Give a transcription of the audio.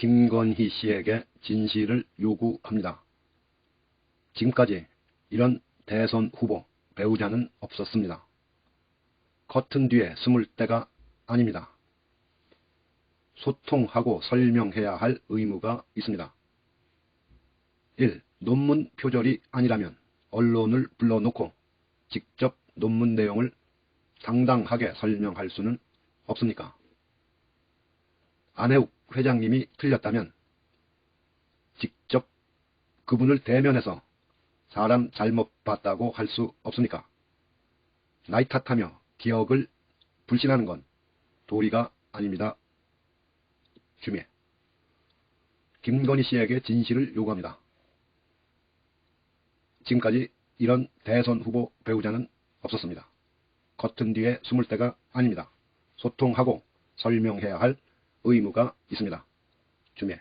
김건희 씨에게 진실을 요구합니다. 지금까지 이런 대선 후보 배우자는 없었습니다. 커튼 뒤에 숨을 때가 아닙니다. 소통하고 설명해야 할 의무가 있습니다. 1. 논문 표절이 아니라면 언론을 불러놓고 직접 논문 내용을 당당하게 설명할 수는 없습니까? 안혜욱 회장님이 틀렸다면 직접 그분을 대면해서 사람 잘못 봤다고 할 수 없습니까? 나이 탓하며 기억을 불신하는 건 도리가 아닙니다. 주미애 김건희 씨에게 진실을 요구합니다. 지금까지 이런 대선 후보 배우자는 없었습니다. 커튼 뒤에 숨을 때가 아닙니다. 소통하고 설명해야 할 의무가 있습니다. 주미애